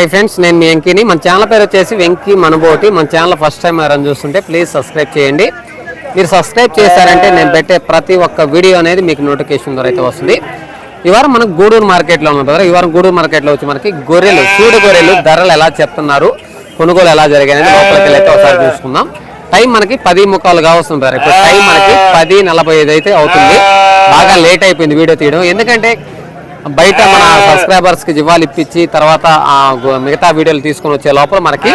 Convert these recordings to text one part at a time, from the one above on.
Hi friends నేను మీ వెంకీని. మన channel పేరు వచ్చేసి వెంకీ మనబోటి. మన ఛానల్ ఫస్ట్ టైం ఎవరైనా చూస్తుంటే ప్లీజ్ సబ్స్క్రైబ్ చేయండి. మీరు సబ్స్క్రైబ్ చేశారంటే నేను పెట్టే ప్రతి ఒక్క వీడియో అనేది మీకు నోటిఫికేషన్ ద్వారా అయితే వస్తుంది. ఈ వారం మనకు గూడూరు మార్కెట్లో ఉంది కదా ఈ వారం గూడూరు మార్కెట్లో వచ్చి మనకి గొర్రెలు సూడు గొర్రెలు ధరలు ఎలా చెప్తున్నారు కొనుగోలు ఎలా జరిగాయని లోపలికి వెళ్ళి అయితే ఒకసారి చూసుకుందాం. టైం మనకి పది ముక్కాలుగా వస్తుంది సార్ ఇప్పుడు టైం మనకి పది నలభై ఐదు అయితే అవుతుంది. బాగా లేట్ అయిపోయింది వీడియో తీయడం. ఎందుకంటే బయట మన సబ్స్క్రైబర్స్కి జివాలు ఇప్పించి తర్వాత మిగతా వీడియోలు తీసుకొని వచ్చే లోపల మనకి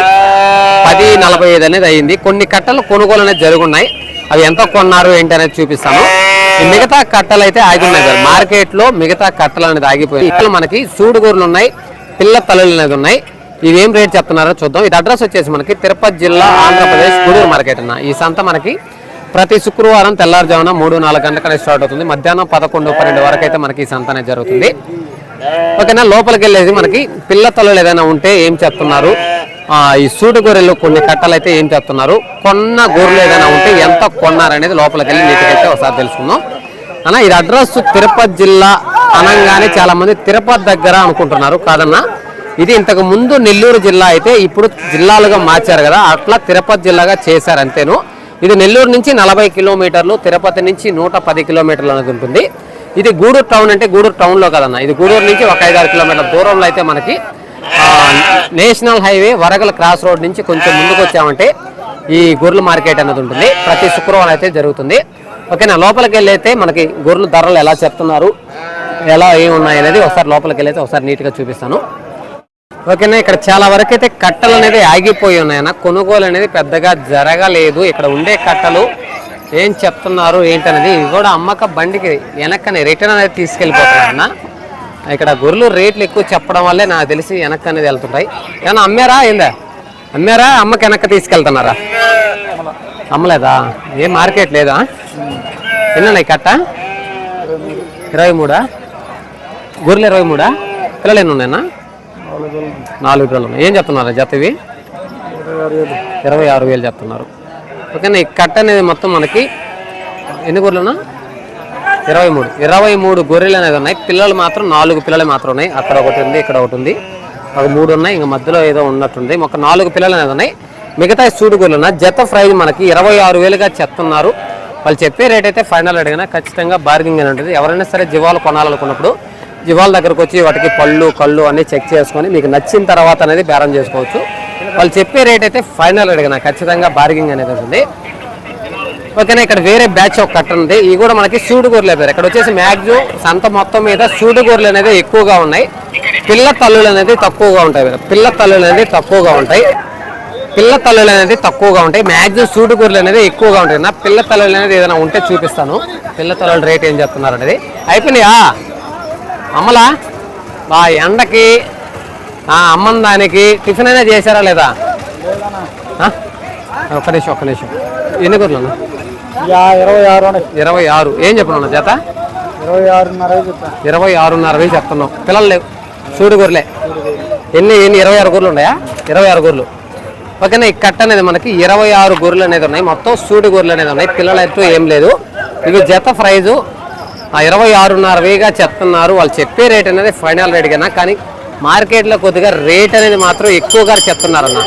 పది నలభై ఐదు అనేది అయ్యింది కొన్ని కట్టలు కొనుగోలు అనేది జరుగున్నాయి. అవి ఎంత కొన్నారు ఏంటి అనేది చూపిస్తాను. ఈ మిగతా కట్టలు అయితే ఆగి ఉన్నాయి సార్. మార్కెట్లో మిగతా కట్టలు అనేది ఆగిపోయి ఇక్కడ మనకి సూడుగూరులు ఉన్నాయి పిల్ల తల్లులు అనేది ఉన్నాయి. ఇవి ఏం రేట్ చెప్తున్నారో చూద్దాం. ఇది అడ్రస్ వచ్చేసి మనకి తిరుపతి జిల్లా ఆంధ్రప్రదేశ్ గూడూరు మార్కెట్ అన్న. ఈ సంత మనకి ప్రతి శుక్రవారం తెల్లారుజామున మూడు నాలుగు గంటలకనే స్టార్ట్ అవుతుంది. మధ్యాహ్నం పదకొండు పన్నెండు వరకు అయితే మనకి ఈ సంత అనేది జరుగుతుంది. ఓకేనా? లోపలికి వెళ్ళేది మనకి పిల్ల తలలు ఏదైనా ఉంటే ఏం చెప్తున్నారు? ఈ సూటి గొర్రెలు కొన్ని కట్టలు అయితే ఏం చెప్తున్నారు? కొన్న గొర్రెలు ఏదైనా ఉంటే ఎంత కొన్నారనేది లోపలికి వెళ్ళి నీటికైతే ఒకసారి తెలుసుకుందాం. అన్న ఇది అడ్రస్ తిరుపతి జిల్లా అనగానే చాలా మంది తిరుపతి దగ్గర అనుకుంటున్నారు. కాదన్నా ఇది ఇంతకు ముందు నెల్లూరు జిల్లా అయితే ఇప్పుడు జిల్లాలుగా మార్చారు కదా. అట్లా తిరుపతి జిల్లాగా చేశారు అంతేను. ఇది నెల్లూరు నుంచి నలభై కిలోమీటర్లు తిరుపతి నుంచి నూట పది కిలోమీటర్లు అనేది ఉంటుంది. ఇది గూడూరు టౌన్ అంటే గూడూరు టౌన్లో కదన్న. ఇది గూడూరు నుంచి ఒక ఐదారు కిలోమీటర్ల దూరంలో అయితే మనకి national highway Varagala cross road నుంచి కొంచెం ముందుకు వచ్చామంటే ఈ గొర్రెల మార్కెట్ అనేది ఉంటుంది. ప్రతి శుక్రవారం అయితే జరుగుతుంది. ఓకేనా? లోపలికి వెళ్ళైతే మనకి గొర్రెల ధరలు ఎలా చెప్తున్నారు ఎలా ఏమున్నాయి అనేది ఒకసారి లోపలికి వెళ్ళైతే ఒకసారి నీట్గా చూపిస్తాను. ఓకేనా ఇక్కడ చాలా వరకు అయితే కట్టలు అనేది ఆగిపోయి ఉన్నాయన్న కొనుగోలు అనేది పెద్దగా జరగలేదు. ఇక్కడ ఉండే కట్టలు ఏం చెప్తున్నారు ఏంటనేది ఇవి కూడా అమ్మక బండికి వెనక్కనే రిటర్న్ అనేది తీసుకెళ్ళిపోతున్నాయన్న ఇక్కడ గొర్రెలు రేట్లు ఎక్కువ చెప్పడం వల్లే నాకు తెలిసి వెనక్కి అనేది వెళ్తుంటాయి. ఏమన్నా అమ్మారా ఏందా? అమ్మారా? అమ్మకి వెనక్కి తీసుకెళ్తున్నారా? అమ్మలేదా? ఏ మార్కెట్ లేదా? ఎన్నున్నాయి కట్ట? ఇరవై మూడా? గొర్రెలు ఇరవై మూడా? పిల్లలు ఎన్ని ఉన్నాయన్నా? నాలుగు పిల్లలు ఏం చెప్తున్నారు జత ఇవి? ఇరవై ఆరు వేలు. చెప్తున్నారు. ఓకేనా ఈ కట్ట అనేది మొత్తం మనకి ఎన్ని గొర్రెలున్నా? ఇరవై మూడు. ఇరవై మూడు గొర్రెలు అనేది ఉన్నాయి. పిల్లలు మాత్రం నాలుగు పిల్లలు మాత్రం ఉన్నాయి. అక్కడ ఒకటి ఉంది ఇక్కడ ఒకటి ఉంది. ఒక మూడు ఉన్నాయి. ఇంకా మధ్యలో ఏదో ఉన్నట్టుంది. ఒక నాలుగు పిల్లలు అనేది ఉన్నాయి. మిగతా సూడు గొర్రెలు ఉన్నాయి జత ప్రైజ్ మనకి ఇరవై ఆరు వేలుగా చెప్తున్నారు. వాళ్ళు చెప్పే రేట్ అయితే ఫైనల్ అడిగినా ఖచ్చితంగా బార్గింగ్ అని ఉంటుంది ఎవరైనా సరే జీవాలు కొనాలనుకున్నప్పుడు జీవాల దగ్గరకు వచ్చి వాటికి పళ్ళు కళ్ళు అన్ని చెక్ చేసుకొని మీకు నచ్చిన తర్వాత అనేది బేరం చేసుకోవచ్చు. వాళ్ళు చెప్పే రేట్ అయితే ఫైనల్ అడిగినా ఖచ్చితంగా బార్గింగ్ అనేది ఉంటుంది. ఓకేనా ఇక్కడ వేరే బ్యాచ్ ఒక కట్ట ఉంది. ఇవి కూడా మనకి సూడుగూరలే పేరు. ఇక్కడ వచ్చేసి మ్యాక్సిమం సంత మొత్తం మీద సూడుగూరలు అనేది ఎక్కువగా ఉన్నాయి. పిల్ల తల్లులు అనేది తక్కువగా ఉంటాయి పిల్ల తల్లులు అనేది తక్కువగా ఉంటాయి. పిల్ల తల్లులు అనేది తక్కువగా ఉంటాయి. మ్యాక్సిమం సూడుగూరలు అనేది ఎక్కువగా ఉంటాయి. నా పిల్ల తల్లులు అనేది ఏదైనా ఉంటే చూపిస్తాను. పిల్ల తల్లుల రేట్ ఏం చెప్తున్నారు అనేది. అయిపోయినాయా? అమ్మలా? బా ఎండకి ఆ అమ్మం దానికి టిఫిన్ అయినా చేశారా లేదా? ఆ? ఒక్క నిమిషం ఒక్క నిమిషం. ఎన్ని? యా ఇరవై ఆరు. ఇరవై ఆరు. ఏం చెప్పిన జత? ఇరవై ఆరున్నర ఇరవై ఆరున్నర వేలు చెప్తున్నాం పిల్లలు లేవు. సూడు గొర్రెలే. ఎన్ని ఎన్ని ఇరవై ఆరు గొర్రెలు ఉన్నాయా? ఇరవై ఆరు గొర్రెలు. ఓకేనా ఈ కట్ట అనేది మనకి ఇరవై ఆరు గొర్రెలు అనేది ఉన్నాయి. మొత్తం సూడు గొర్రెలు అనేది ఉన్నాయి. పిల్లలు అయితే ఏం లేదు. ఇవి జత ప్రైజు ఆ ఇరవై ఆరున్నర వేగా చెప్తున్నారు. వాళ్ళు చెప్పే రేట్ అనేది ఫైనల్ రేట్ కన్నా కానీ మార్కెట్లో కొద్దిగా రేట్ అనేది మాత్రం ఎక్కువగా చెప్తున్నారన్న.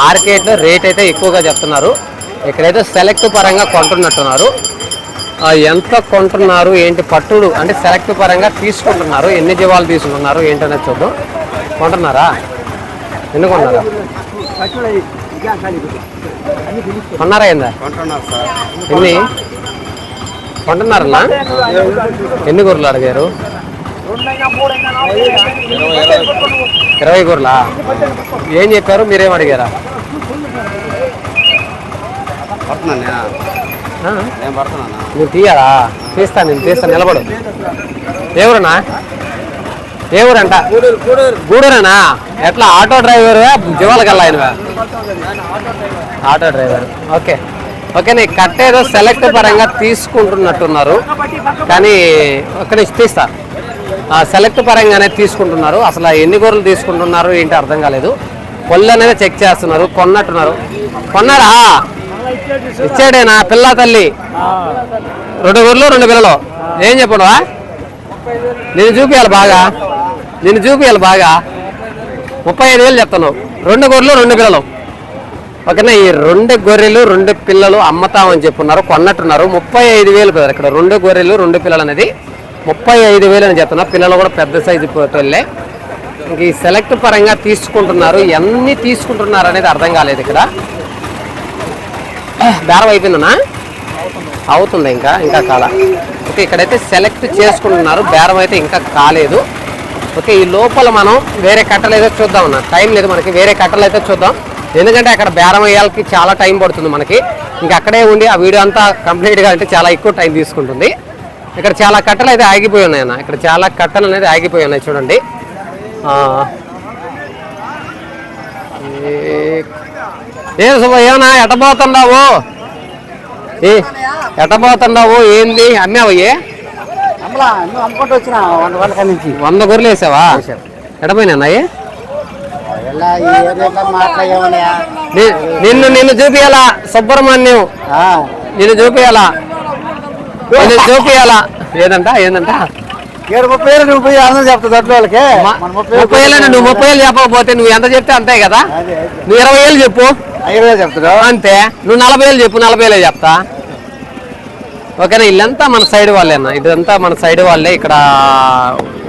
మార్కెట్లో రేట్ అయితే ఎక్కువగా చెప్తున్నారు. ఇక్కడైతే సెలెక్ట్ పరంగా కొంటున్నట్టున్నారు. ఎంత కొంటున్నారు? ఏంటి పట్టుడు? అంటే సెలెక్ట్ పరంగా తీసుకుంటున్నారు. ఎన్ని జీవాలు తీసుకుంటున్నారు? ఏంటనేది చూద్దాం. కొంటున్నారా? ఎన్ని కొన్నారా కొన్నారా ఏందా? ఎన్ని? కొంటున్నారన్నా? ఎన్ని గొర్రెలు అడిగారు? ఇరవై గొర్రెలా? ఏం చెప్పారు? మీరేం అడిగారా? నువ్వు తీయాలా? తీస్తాను నేను తీస్తాను నిలబడు. ఏ ఊరన్నా? ఏ ఊరంట? గూడూరేనా? ఎట్లా? Auto driver? జీవాలకల్లా ఆయనవా? Auto driver. Okay. Okay నీ కట్టేదో సెలెక్ట్ పరంగా తీసుకుంటున్నట్టున్నారు. కానీ ఒక నిమిషం తీస్తా. ఆ, సెలెక్ట్ పరంగానే తీసుకుంటున్నారు. అసలు ఎన్ని గొర్రెలు తీసుకుంటున్నారు ఏంటి అర్థం కాలేదు. కొల్లు అనేది చెక్ చేస్తున్నారు కొన్నట్టున్నారు. కొన్నారా? ఇచ్చాడేనా? పిల్ల తల్లి? రెండు గొర్రెలు రెండు పిల్లలు. ఏం చెప్పడవా నేను చూపించాలి బాగా. నేను చూపించాలి బాగా. ముప్పై ఐదు వేలు చెప్తాను రెండు గొర్రెలు రెండు పిల్లలు. ఓకేనా ఈ రెండు గొర్రెలు రెండు పిల్లలు అమ్మతామని చెప్పున్నారు కొన్నట్టున్నారు. ముప్పై ఐదు వేలు కదా ఇక్కడ రెండు గొర్రెలు రెండు పిల్లలు అనేది. ముప్పై ఐదు వేలు అని చెప్తున్నారు. పిల్లలు కూడా పెద్ద సైజు పోటోళ్ళే ఇంక ఈ సెలెక్ట్ పరంగా తీసుకుంటున్నారు. ఎన్ని తీసుకుంటున్నారు అనేది అర్థం కాలేదు ఇక్కడ. బేరం అయిపోయిందనా అవుతుంది ఇంకా ఇంకా కాల. ఓకే ఇక్కడైతే సెలెక్ట్ చేసుకుంటున్నారు. బేరం అయితే ఇంకా కాలేదు. ఓకే ఈ లోపల మనం వేరే కట్టలు అయితే చూద్దాం అన్న. టైం లేదు మనకి వేరే కట్టలు అయితే చూద్దాం. ఎందుకంటే అక్కడ బేరం అయ్యాలకి చాలా టైం పడుతుంది మనకి. ఇంకా అక్కడే ఉండి ఆ వీడియో అంతా కంప్లీట్గా అంటే చాలా ఎక్కువ టైం తీసుకుంటుంది. ఇక్కడ చాలా కట్టలు అయితే ఆగిపోయి ఉన్నాయి అన్న. ఇక్కడ చాలా కట్టలు అనేది ఆగిపోయి ఉన్నాయి చూడండి. ఏ- సుబ్బ ఏమన్నా ఎట్టబోతున్నావు ఏ ఎట్టబోతున్నావు ఏంది? అమ్మావు ఏ? అమ్మలా నువ్వు అమ్ముకుంటూ వచ్చిన వంద గొర్రెలు వేసావా? ఎడపోయినా అయ్యి ఎలా ఈ ఏరియాలో మాట్లాడేమన్నా నిన్ను నిన్ను చూపియాలా సుబ్రహ్మణ్యం నిన్ను చూపియాలా? నిన్ను చూపియాలా? ఏదంట ఏందంట? ఏడు ముప్పై ఏళ్ళు నువ్వు పోయి అందరూ చెప్తా దొడ్ల వాళ్ళకి? ముప్పై ఏళ్ళు నువ్వు ముప్పై ఏళ్ళు చెప్పకపోతే నువ్వు ఎంత చెప్తే అంతే కదా? నువ్వు ఇరవై ఏళ్ళు చెప్పు. ఇరవై చెప్తాడు అంతే. నువ్వు నలభై ఏళ్ళు చెప్పు నలభై ఏళ్ళే చెప్తా. ఓకేనా ఇల్లంతా మన సైడ్ వాళ్ళేనా? ఇదంతా మన సైడ్ వాళ్ళే ఇక్కడ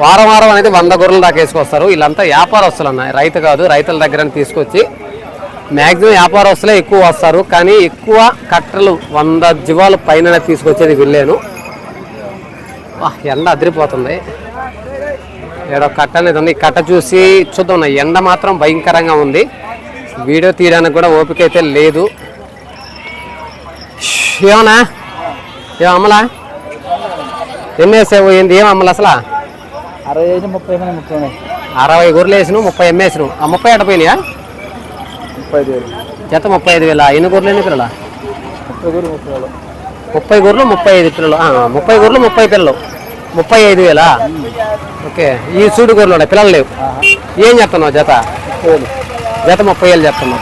వారం వారం అనేది వంద గొర్రెలు దాకా వేసుకొస్తారు. వీళ్ళంతా వ్యాపారస్తులు అన్న. రైతు కాదు రైతుల దగ్గర తీసుకొచ్చి మ్యాక్సిమం వ్యాపారస్తులే ఎక్కువ వస్తారు. కానీ ఎక్కువ కట్టలు వంద జీవాలు పైన తీసుకొచ్చేది వెళ్ళాను. ఎండ అదిరిపోతుంది. ఏడో కట్ట అనేది ఉంది. కట్ట చూసి చూద్దాం ఎండ మాత్రం భయంకరంగా ఉంది. వీడియో తీయడానికి కూడా ఓపిక అయితే లేదు. ఏమన్నా? ఏం అమ్మలా ఎన్ని వేసావు? ఏంది? ఏం అమ్మలు అసలు? అరవై ఐదు ముప్పై ముప్పై అరవై గొర్రెలు వేసినావు ముప్పై ఎమ్మేసినావు ఆ ముప్పై ఎడపోయినాయా ముప్పై ఐదు వేలు. జత ముప్పై ఐదు వేల? ఎన్ని గొర్రెలు ఎన్ని పిల్లల? ముప్పై వేలు ముప్పై వేలు ముప్పై గొర్రెలు ముప్పై ఐదు పిల్లలు. ముప్పై గొర్రెలు ముప్పై పిల్లలు. ముప్పై ఐదు వేలా? ఓకే. ఈ సూడు గొర్రెలు ఉన్నాయి పిల్లలు లేవు. ఏం చెప్తున్నావు జత? జత ముప్పై వేలు చెప్తున్నాం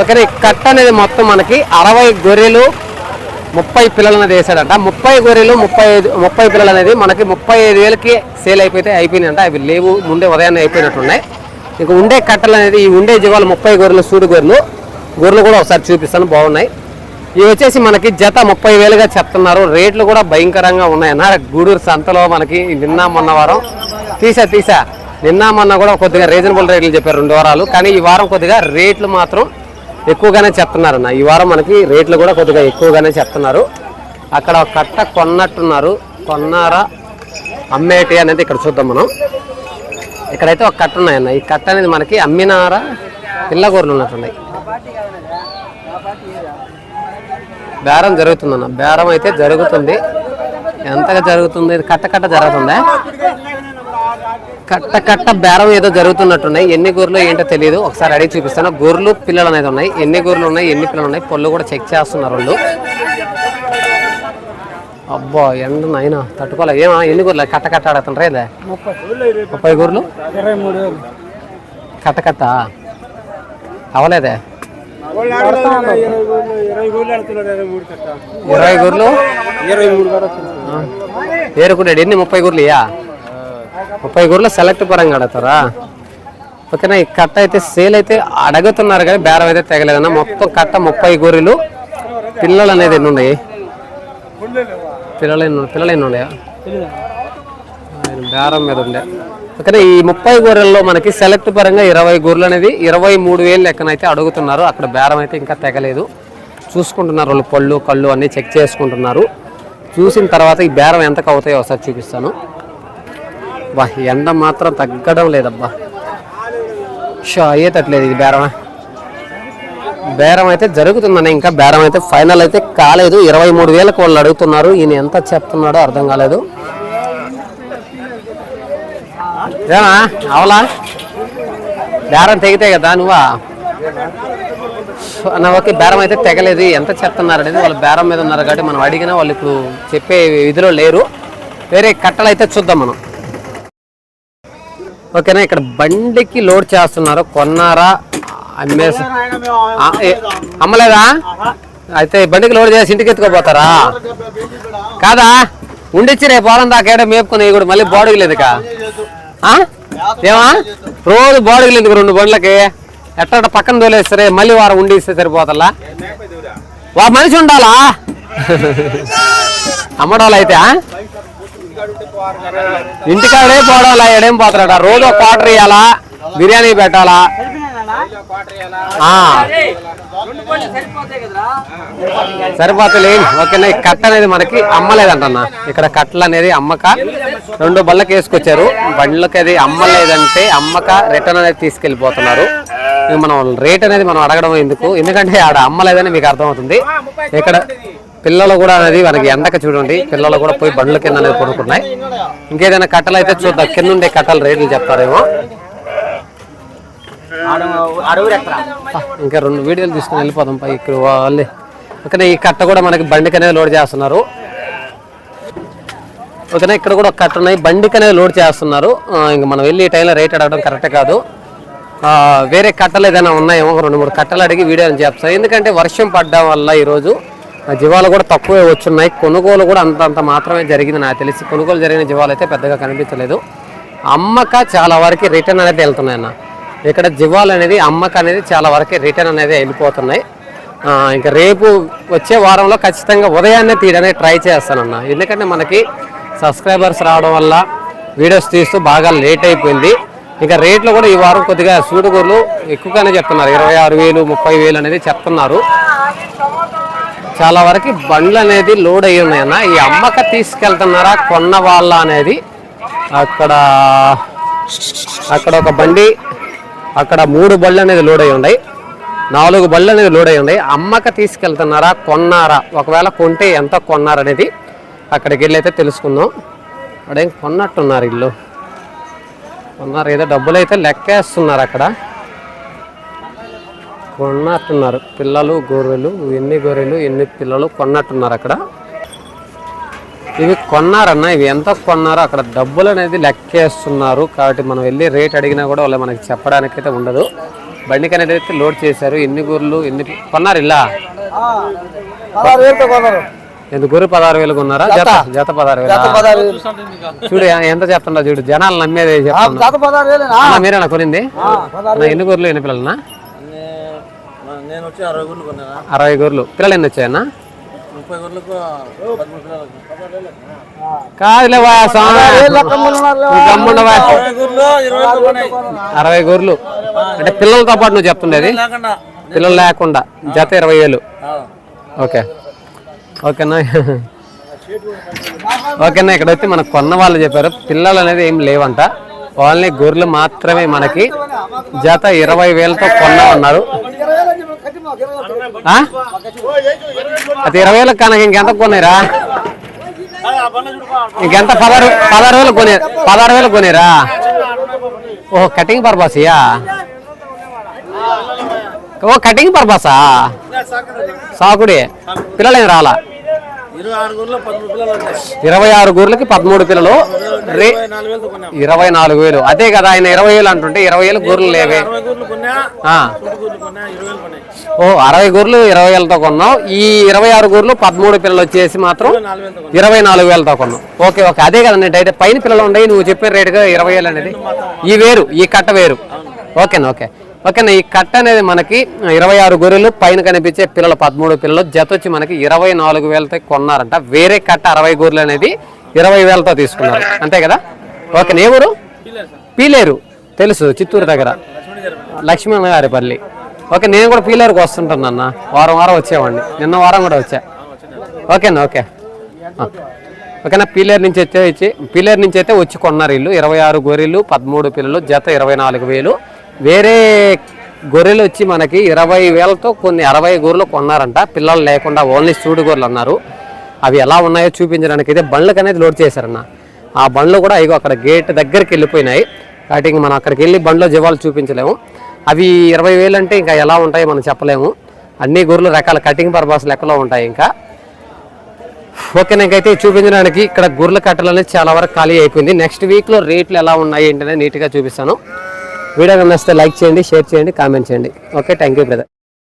ఓకేనా కట్ట అనేది మొత్తం మనకి అరవై గొర్రెలు ముప్పై పిల్లలు అనేది వేసాడంట ముప్పై గొర్రెలు ముప్పై ఐదు ముప్పై పిల్లలు అనేది మనకి ముప్పై ఐదు వేలకి సేల్ అయిపోతే అయిపోయినాయంట. అవి లేవు ముందే ఉదయాన్నే అయిపోయినట్టున్నాయి. ఇక ఉండే కట్టలు అనేది ఈ ఉండే జీవాలు ముప్పై గొర్రెలు సూడు గొర్రెలు గొర్రెలు కూడా ఒకసారి చూపిస్తాను బాగున్నాయి. ఇవి వచ్చేసి మనకి జత ముప్పై వేలుగా చెప్తున్నారు. రేట్లు కూడా భయంకరంగా ఉన్నాయన్న. గూడూరు సంతలో మనకి నిన్న మొన్న వారం తీసా తీసా. నిన్న మొన్న కూడా కొద్దిగా రీజనబుల్ రేట్లు చెప్పారు రెండు వారాలు. కానీ ఈ వారం కొద్దిగా రేట్లు మాత్రం ఎక్కువగానే చెప్తున్నారు అన్న. ఈ వారం మనకి రేట్లు కూడా కొద్దిగా ఎక్కువగానే చెప్తున్నారు. అక్కడ ఒక కట్ట కొన్నట్టున్నారు. కొన్నారా అమ్మేటి అనేది ఇక్కడ చూద్దాం మనం. ఇక్కడైతే ఒక కట్ట ఉన్నాయన్న. ఈ కట్ట అనేది మనకి అమ్మినారా పిల్లగూరలు ఉన్నట్టున్నాయి. బేరం జరుగుతుందన్న. బేరం అయితే జరుగుతుంది. ఎంతగా జరుగుతుంది? ఇది కట్ట కట్ట జరుగుతుందా? కట్ట కట్ట బేరం ఏదో జరుగుతున్నట్టున్నాయి. ఎన్ని గొర్రెలు ఏంటో తెలియదు ఒకసారి అడిగి చూపిస్తాను. గొర్రెలు పిల్లలు అనేది ఉన్నాయి. ఎన్ని గొర్రెలు ఉన్నాయి ఎన్ని పిల్లలు ఉన్నాయి పళ్ళు కూడా చెక్ చేస్తున్నారు వాళ్ళు. అబ్బా ఎండ నాయన తట్టుకోలే. ఏమా ఎన్ని గొర్రెలు? కట్ట కట్ట ఆడుతుంటారా ఇదే? ముప్పై గొర్రెలు? కట్ట కట్ట? అవలేదే? ఇరవై గొర్రెలు? ఏరుకున్నాడు. ఎన్ని ముప్పై గొర్రెలు ముప్పై గొర్రెలు సెలెక్ట్ పరంగా అడుగుతారా ఓకేనా ఈ కట్ట అయితే సేల్ అయితే అడుగుతున్నారు కానీ బేరం అయితే తెగలేదన్న మొత్తం కట్ట ముప్పై గొర్రెలు పిల్లలు అనేది ఎన్ని ఉన్నాయి? పిల్లలు ఎన్ని పిల్లలు ఎన్ని ఉన్నాయా? బేరం మీద ఉండే. ఓకేనా ఈ ముప్పై గొర్రెల్లో మనకి సెలెక్ట్ పరంగా ఇరవై గొర్రెలు అనేది ఇరవై మూడు వేలు లెక్కనైతే అడుగుతున్నారు. అక్కడ బేరం అయితే ఇంకా తెగలేదు. చూసుకుంటున్నారు వాళ్ళు పళ్ళు కళ్ళు అన్నీ చెక్ చేసుకుంటున్నారు. చూసిన తర్వాత ఈ బేరం ఎంతకు అవుతాయో ఒకసారి చూపిస్తాను. అబ్బా ఎండ మాత్రం తగ్గడం లేదబ్బా. షో అయ్యేటట్లేదు ఇది బేరమా బేరం అయితే జరుగుతుందని ఇంకా బేరం అయితే ఫైనల్ అయితే కాలేదు. ఇరవై మూడు వేలకు వాళ్ళు అడుగుతున్నారు. ఈయన ఎంత చెప్తున్నాడో అర్థం కాలేదు. ఏమా అవలా? బేరం తెగితే కదా నువ్వా? ఓకే బేరం అయితే తెగలేదు. ఎంత చెప్తున్నారు అనేది వాళ్ళు బేరం మీద ఉన్నారు కాబట్టి మనం అడిగినా వాళ్ళు ఇప్పుడు చెప్పే విధిలో లేరు. వేరే కట్టలు అయితే చూద్దాం మనం. ఓకేనా? ఇక్కడ బండికి లోడ్ చేస్తున్నారు. కొన్నారా? అమ్మేసి అమ్మలేదా అయితే ఈ బండికి లోడ్ చేసి ఇంటికి ఎత్తుకోపోతారా? కాదా? ఉండిచ్చి రేపు వారం దాకా ఏడో మేపుకుని కూడా మళ్ళీ బాడీకి లేదు ఏమా? రోజు బాడీలు ఎందుకు రెండు బండ్లకి. ఎట్ట పక్కన తోలేస్తారే మళ్ళీ వారం ఉండి ఇస్తే సరిపోతల్లా వా మనిషి ఉండాలా? అమ్మడాలు అయితే ఆ? ఇంటికాడే పోవడాలా ఏడేం పోతున్నాడా రోజు ఒక క్వార్టర్ ఇవ్వాలా బిర్యానీ పెట్టాలా? ఆ. సరిపోతలే ఓకేనా? ఈ కట్ట అనేది మనకి అమ్మలేదంటన్న. ఇక్కడ కట్టలు అనేది అమ్మక రెండు బళ్ళకి వేసుకొచ్చారు. బండ్లకి అది అమ్మలేదంటే అమ్మక రిటర్న్ అనేది తీసుకెళ్ళిపోతున్నారు ఇక మనం రేట్ అనేది మనం అడగడం ఎందుకు? ఎందుకంటే ఆడ అమ్మలేదని మీకు అర్థమవుతుంది. ఇక్కడ పిల్లలు కూడా అనేది మనకి ఎండక చూడండి పిల్లలు కూడా పోయి బండ్ల కింద అనేది కొనుక్కున్నాయి ఇంకేదైనా కట్టలు అయితే చూద్దాం. కింద ఉండే కట్టలు రేట్లు చెప్తారేమో. ఇంకా రెండు వీడియోలు తీసుకుని వెళ్ళిపోదాం పై ఇక్కడ వాళ్ళే. ఓకేనా ఈ కట్ట కూడా మనకి బండికి అనేది లోడ్ చేస్తున్నారు. ఓకేనా ఇక్కడ కూడా ఒక కట్ట ఉన్నాయి. బండికి అనేది లోడ్ చేస్తున్నారు. ఇంకా మనం వెళ్ళి ఈ టైంలో రేట్ అడగడం కరెక్ట్ కాదు. వేరే కట్టలు ఏదైనా ఉన్నాయేమో రెండు మూడు కట్టలు అడిగి వీడియోని చేస్తాయి ఎందుకంటే వర్షం పడ్డం వల్ల ఈరోజు జీవాలు కూడా తక్కువే వచ్చున్నాయి. కొనుగోలు కూడా అంత అంత మాత్రమే జరిగింది నాకు తెలిసి. కొనుగోలు జరిగిన జీవాలు అయితే పెద్దగా కనిపించలేదు. అమ్మక చాలా వరకు రిటర్న్ అనేది వెళ్తున్నాయి అన్న. ఇక్కడ జీవాలు అనేది అమ్మక అనేది చాలా వరకు రిటర్న్ అనేది వెళ్ళిపోతున్నాయి. ఇంకా రేపు వచ్చే వారంలో ఖచ్చితంగా ఉదయాన్నే తీయడానికి ట్రై చేస్తానన్న. ఎందుకంటే మనకి సబ్స్క్రైబర్స్ రావడం వల్ల వీడియోస్ తీస్తూ బాగా లేట్ అయిపోయింది. ఇంకా రేట్లు కూడా ఈ వారం కొద్దిగా సూడుగోలు ఎక్కువగానే చెప్తున్నారు. ఇరవై ఆరు వేలు ముప్పై వేలు అనేది చెప్తున్నారు. చాలా వరకు బండ్లు అనేది లోడ్ అయ్యి ఉన్నాయన్న ఈ అమ్మక తీసుకెళ్తున్నారా కొన్న వాళ్ళ అనేది. అక్కడ అక్కడ ఒక బండి అక్కడ మూడు బళ్ళు అనేది లోడ్ అయి ఉన్నాయి. నాలుగు బళ్ళు అనేది లోడ్ అయి ఉన్నాయి. అమ్మక తీసుకెళ్తున్నారా కొన్నారా? ఒకవేళ కొంటే ఎంత కొన్నారనేది అక్కడికి వెళ్ళి అయితే తెలుసుకుందాం. అక్కడేం కొన్నట్టున్నారు ఇల్లు? కొన్నారు ఏదో డబ్బులు అయితే లెక్కేస్తున్నారు అక్కడ. కొన్నట్టున్నారు. పిల్లలు గొర్రెలు ఎన్ని గొర్రెలు ఎన్ని పిల్లలు కొన్నట్టున్నారు అక్కడ. ఇవి కొన్నారన్న ఇవి ఎంత కొన్నారో అక్కడ డబ్బులు అనేది లెక్కేస్తున్నారు. కాబట్టి మనం వెళ్ళి రేట్ అడిగినా కూడా వాళ్ళు మనకి చెప్పడానికి అయితే ఉండదు. బండికి అనేది అయితే లోడ్ చేశారు. ఎన్ని గొర్రెలు ఎన్ని కొన్నారు ఇలా? ఎంత గొర్రె పదహారు వేలు కొన్నారా? జత. జత పదహారు వేలు? చూడు ఎంత చెప్తుండ చూడు. జనాలు నమ్మేది చెప్తున్నా. మీరేనా కొనింది? ఎన్ని గొర్రెలు ఎన్ని పిల్లలనా? నేను వచ్చి అరవై గుళ్ళు కొన్నానా? అరవై గొర్రెలు. పిల్లలు ఎన్ని వచ్చాయన్నా? ముప్పై పదమూడు పిల్లలకు గమ్ముండవా. అరవై గొర్రెలు అంటే పిల్లలతో పాటు నువ్వు చెప్తుండేది? పిల్లలు లేకుండా. జత ఇరవై వేలు ఓకే. ఓకేనా? ఓకేనా? ఇక్కడ వచ్చి మనకు కొన్న వాళ్ళు చెప్పారు. పిల్లలు అనేది ఏం లేవంట. ఓన్లీ గొర్రెలు మాత్రమే మనకి జత ఇరవై వేలతో కొన్నామన్నారు. ఆ? అది ఇరవై వేలకు కనుక ఇంకెంత కొనేరా ఇంకెంత పదహారు పదహారు వేలు కొనే పదహారు వేలు కొనేరా? ఓ కటింగ్ పర్పస్ యా? ఓ కటింగ్ పర్పసా సాకుడి. పిల్లలు ఏం రాలా? ఇరవై ఆరు గూర్లకి పదమూడు పిల్లలు. రే ఇరవై నాలుగు వేలు. అదే కదా ఆయన ఇరవై వేలు అంటుంటే ఇరవై వేలు గొర్రెలు లేవే. ఓ అరవై గొర్రెలు ఇరవై వేలతో కొన్నాం. ఈ ఇరవై ఆరు గొర్రెలు పదమూడు పిల్లలు వచ్చేసి మాత్రం ఇరవై నాలుగు వేలతో కొన్నాం. Okay okay. అదే కదండి డైరెక్ట్ పైన పిల్లలు ఉన్నాయి నువ్వు చెప్పే రేటుగా ఇరవై వేలు అనేది. ఈ వేరు ఈ కట్ట వేరు. ఓకేనా ఓకే. ఓకేనా ఈ కట్ట అనేది మనకి ఇరవై ఆరు గొర్రెలు పైన కనిపించే పిల్లలు పదమూడు పిల్లలు జత వచ్చి మనకి ఇరవై నాలుగు వేలతో కొన్నారంట. వేరే కట్ట అరవై గొర్రెలు అనేది ఇరవై వేలతో తీసుకున్నారు. అంతే కదా? ఓకే ఏ ఊరు? పీలేరు తెలుసు చిత్తూరు దగ్గర. లక్ష్మీ గారిపల్లి. ఓకే నేను కూడా పీలర్కి వస్తుంటాను అన్న వారం వారం వచ్చేవాడిని. నిన్న వారం కూడా వచ్చా. ఓకేనా ఓకే. ఓకేనా పీలేరు నుంచి అయితే వచ్చి పీలేరు నుంచి అయితే వచ్చి కొన్నారు ఇల్లు. ఇరవై ఆరు గొర్రెలు పదమూడు పిల్లలు జత ఇరవై నాలుగు వేలు. వేరే గొర్రెలు వచ్చి మనకి ఇరవై వేలతో కొన్ని అరవై గొర్రెలు కొన్నారంట. పిల్లలు లేకుండా ఓన్లీ చూడు గొర్రెలు అన్నారు. అవి ఎలా ఉన్నాయో చూపించడానికి అయితే బండ్లకు అనేది లోడ్ చేశారన్న. ఆ బండ్లు కూడా ఇగో అక్కడ గేట్ దగ్గరికి వెళ్ళిపోయినాయి. కాబట్టి ఇంక మనం అక్కడికి వెళ్ళి బండ్లో జీవాలు చూపించలేము. అవి ఇరవై వేలు అంటే ఇంకా ఎలా ఉంటాయో మనం చెప్పలేము. అన్ని గొర్రెలు రకాల కటింగ్ పర్పస్ లెక్కలో ఉంటాయి ఇంకా. ఓకే నాకైతే చూపించడానికి ఇక్కడ గొర్రెల కట్టలు అనేది చాలా వరకు ఖాళీ అయిపోయింది. నెక్స్ట్ వీక్లో రేట్లు ఎలా ఉన్నాయి ఏంటనేది నీట్గా చూపిస్తాను. వీడియో నచ్చితే లైక్ చేయండి షేర్ చేయండి కామెంట్ చేయండి. Okay thank you brother